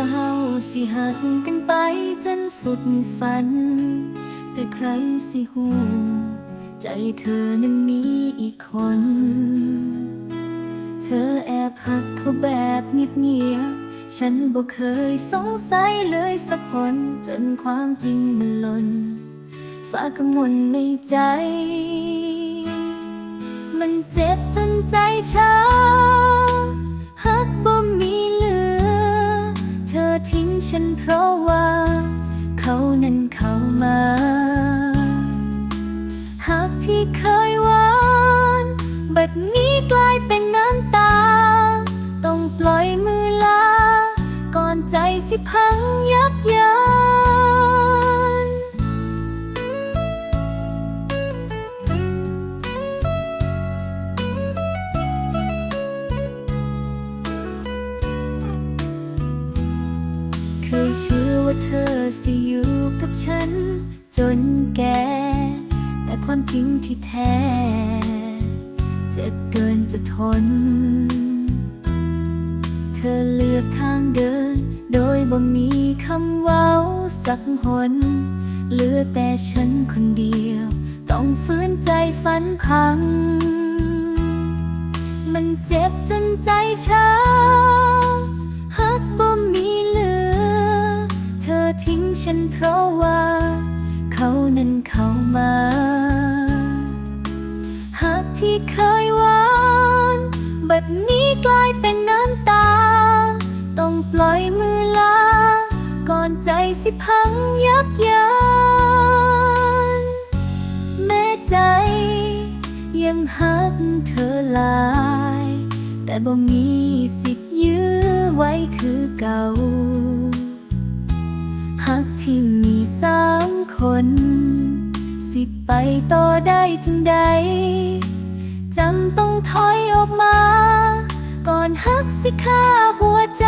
าเฮาสิหักกันไปจนสุดฝัน แต่ใครสิหูใจเธอนั้นมีอีกคน เธอแอบหักเขาแบบเงียบๆฉันบ่เคยสงสัยเลยสักคนจนความจริงมันหล่นฝากกำมลในใจ มันเจ็บจนใจช้า มา หากที่เคยหวานบัดนี้กลายเป็นน้ำตา ต้องปล่อยมือลา ก่อนใจสิพังยับเยินเคยเชื่อ ว่าเธอสิอยู่กับฉัน จนแก่ แต่ความจริงที่แท้ เจ็บเกินจะทน เธอเลือกทางเดิน โดยบ่มีคำเว้าสักหน เหลือแต่ฉันคนเดียว ต้องฝืนใจฝันพัง มันเจ็บจนใจช้า เข้ามา หากที่เคยหวานบัดนี้กลายเป็นน้ำตา ต้องปล่อยมือลา ก่อนใจสิพังยับเยินแม้ใจ ยังหักเธอหลาย แต่บ่มีสิทธิ์ยื้อไว้คือเก่า กที่มีสามคน สิไปต่อได้จังใดจำต้องถอยออกมา ก่อนหักสิฆ่าหัวใจ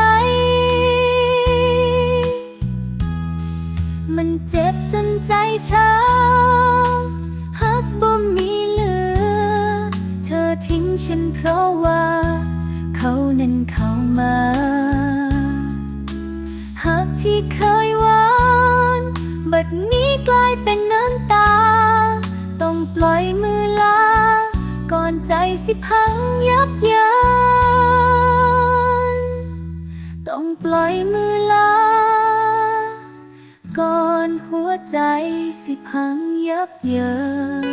มันเจ็บจนใจช้าหักบ่มีเหลือ เธอทิ้งฉันเพราะว่า เขานั้นเข้ามาหากที่เคย ดนี้กลายเป็นน้ำตา ต้องปล่อยมือลา ก่อนใจสิพังยับยั้นต้องปล่อยมือลา ก่อนหัวใจสิพังยับเยิน